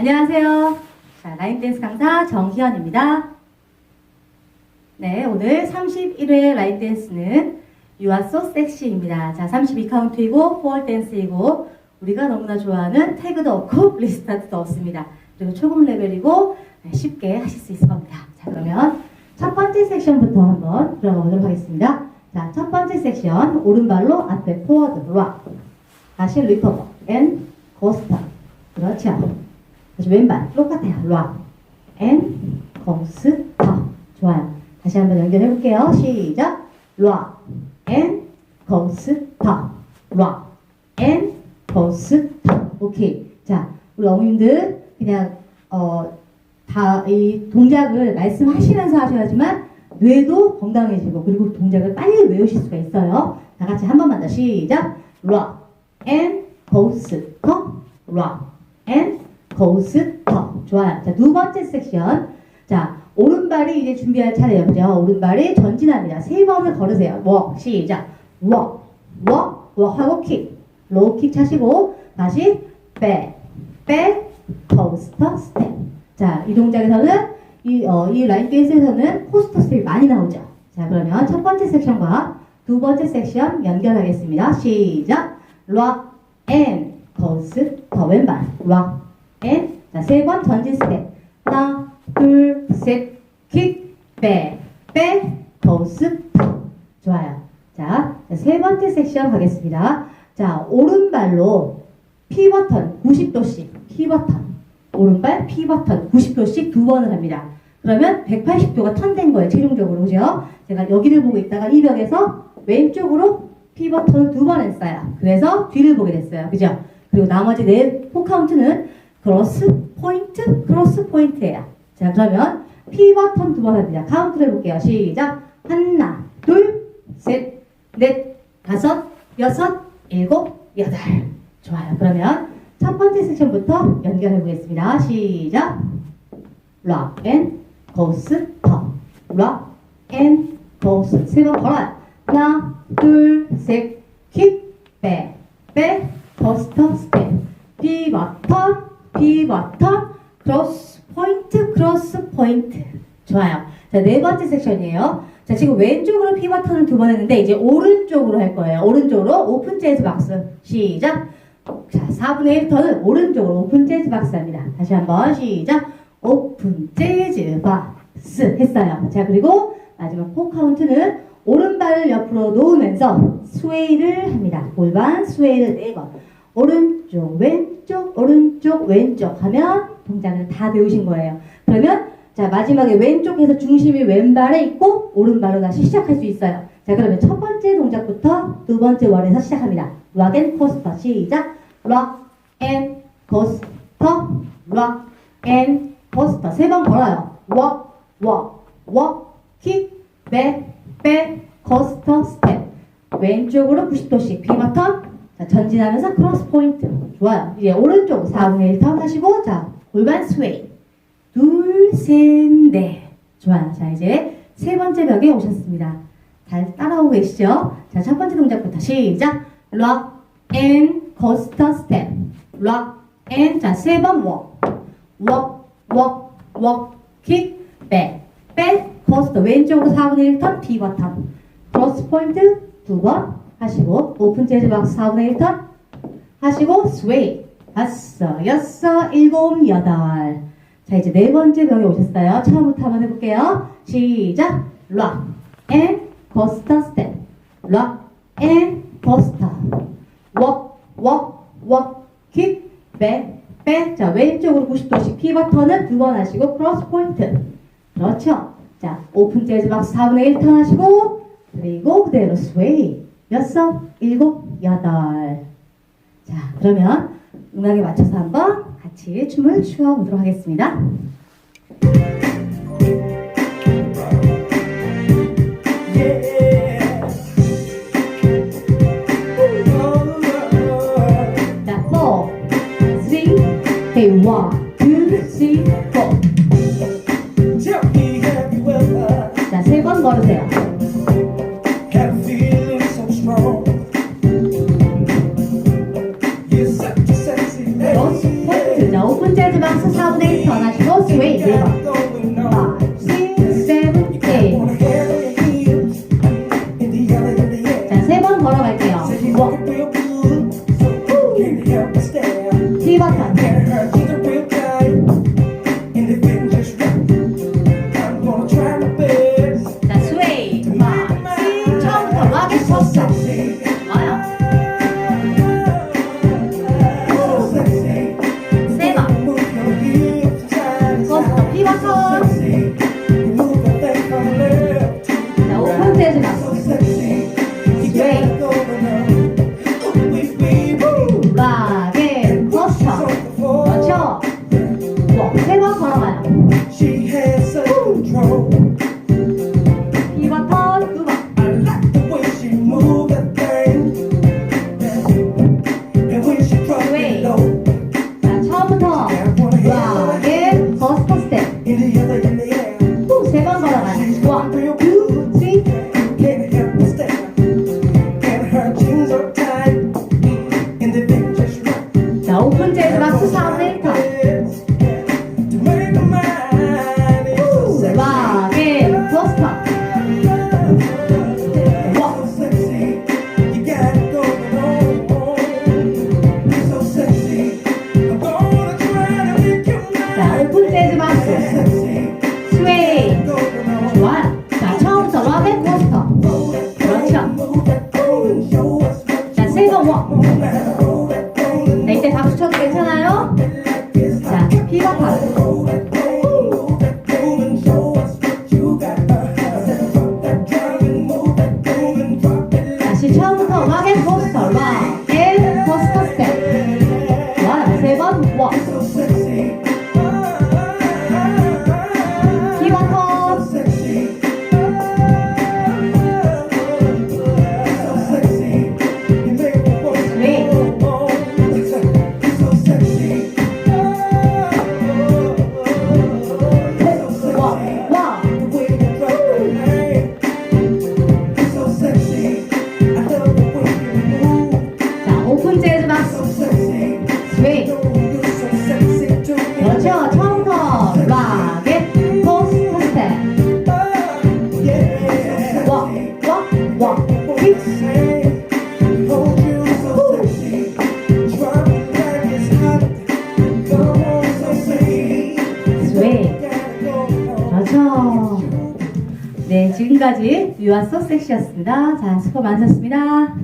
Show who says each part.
Speaker 1: 안녕하세요. 자, 라인 댄스 강사 정희연입니다. 네, 오늘 31회 라인 댄스는 You are so sexy입니다. 자, 32카운트이고, 포얼 댄스이고, 우리가 너무나 좋아하는 태그도 없고, 리스타트도 없습니다. 그리고 초급 레벨이고, 네, 쉽게 하실 수 있을 겁니다. 자, 그러면 첫 번째 섹션부터 한번 들어가 보도록 하겠습니다. 자, 첫 번째 섹션, 오른발로 앞에 포워드, 락. 다시 리커버, 앤, 고스타. 그렇죠. 다시 왼발, 똑같아요. 락, 앤, 고스타. 좋아요. 다시 한번 연결해 볼게요. 시작. 락, 앤, 고스타. 락, 앤, 고스타. 오케이. 자, 우리 어머님들 그냥 어, 다 이 동작을 말씀하시면서 하셔야지만 뇌도 건강해지고 그리고 동작을 빨리 외우실 수가 있어요. 다 같이 한 번만 더 시작. rock and coaster, coaster. 좋아요. 자, 두 번째 섹션. 자, 오른발이 이제 준비할 차례예요. 그죠? 오른발이 전진합니다. 세 번을 걸으세요. walk, 시작. walk, walk, walk 하고 킥. 로우 킥 차시고 다시 back, back, coaster, step. 자, 이 동작에서는 이, 어, 이 라인 댄스에서는 포스터 스텝이 많이 나오죠. 자, 그러면 첫 번째 섹션과 두 번째 섹션 연결하겠습니다. 시작. and coast 더 왼발 rock and 자, 세 번 전진 스텝. 하나, 둘, 셋, 킥, 백, 백, coast 좋아요. 자, 자, 세 번째 섹션 가겠습니다. 자, 오른발로 피버턴 90도씩 피버턴 오른발 피버턴 90도씩 두 번을 합니다. 그러면 180도가 턴된 거예요, 최종적으로. 그죠? 제가 여기를 보고 있다가 이 벽에서 왼쪽으로 피버턴을 두 번 했어요. 그래서 뒤를 보게 됐어요. 그죠? 그리고 나머지 네 포카운트는 크로스 포인트, 크로스 포인트예요. 자, 그러면 피버턴 두 번 합니다. 카운트를 해볼게요. 시작. 하나, 둘, 셋, 넷, 다섯, 여섯, 일곱, 여덟. 좋아요. 그러면 첫 번째 섹션부터 연결해 보겠습니다. 시작. rock and coaster, rock and coaster. 세번 걸어요. 하나, 둘, 셋, 킥, 백, 백, coaster, step. 피버턴, 피버턴, 크로스 포인트, 크로스 포인트. 좋아요. 자, 네 번째 섹션이에요. 자, 지금 왼쪽으로 피버턴을 두 번 했는데, 이제 오른쪽으로 할 거예요. 오른쪽으로 오픈 재즈 박스. 시작. 자, 4분의 1턴은 오른쪽으로 오픈 재즈 박스 합니다. 다시 한번 시작. 오픈 재즈 박스 했어요. 자, 그리고 마지막 포 카운트는 오른발을 옆으로 놓으면서 스웨이를 합니다. 골반 스웨이를 4번. 오른쪽, 왼쪽, 오른쪽, 왼쪽 하면 동작을 다 배우신 거예요. 그러면 자, 마지막에 왼쪽에서 중심이 왼발에 있고 오른발로 다시 시작할 수 있어요. 자, 그러면 첫 번째 동작부터 두 번째 월에서 시작합니다. 락앤 코스터 시작. 락앤 코스터 락앤 코스터 세 번 걸어요. 워, 워, 워, 킥, 백, 백, 코스터 스텝 왼쪽으로 90도씩 피버턴 자, 전진하면서 크로스 포인트 좋아요. 이제 오른쪽 4분의 1턴 하시고 자 골반 스웨이 둘, 셋, 넷. 좋아요. 자, 이제 세 번째 벽에 오셨습니다. 잘 따라오고 계시죠? 자, 첫 번째 동작부터 시작. 락, 앤, 코스터 스텝. 락, 앤, 자, 세 번 워. 워, 워, 워, 킥, 백, 백, 코스터. 왼쪽으로 4분의 1 턴, 피버턴. 크로스 포인트 두 번 하시고, 오픈 재즈 박스 4분의 1턴 하시고, 스웨이. 다섯, 여섯, 일곱, 여덟. 자, 이제 네 번째 벽에 오셨어요. 처음부터 한번 해볼게요. 시작. 락, 앤, 코스터 스텝. 락, 앤, 코스터. 웍, 웍, 웍, 킥, 백, 백. 자, 왼쪽으로 90도씩 피버턴을 두번 하시고, 크로스 포인트. 그렇죠. 자, 오픈 재즈 박스 4분의 1턴 하시고, 그리고 그대로 스웨이. 여섯, 일곱, 여덟. 자, 그러면 음악에 맞춰서 한번 같이 춤을 추어 보도록 하겠습니다. 자, 4, 3, hey, 1, 2, 3, 4.
Speaker 2: Tell me, have you ever
Speaker 1: 자, 세 번 걸으세요. 失礼
Speaker 2: し
Speaker 1: ます。 네, 자,
Speaker 2: 이때 박수 쳐도 괜찮아요? 자,
Speaker 1: 피바팍.
Speaker 2: 다시 처음부터 음악의 포스터 와. 지금까지 유아 서섹시였습니다. 자, 수고 많으셨습니다.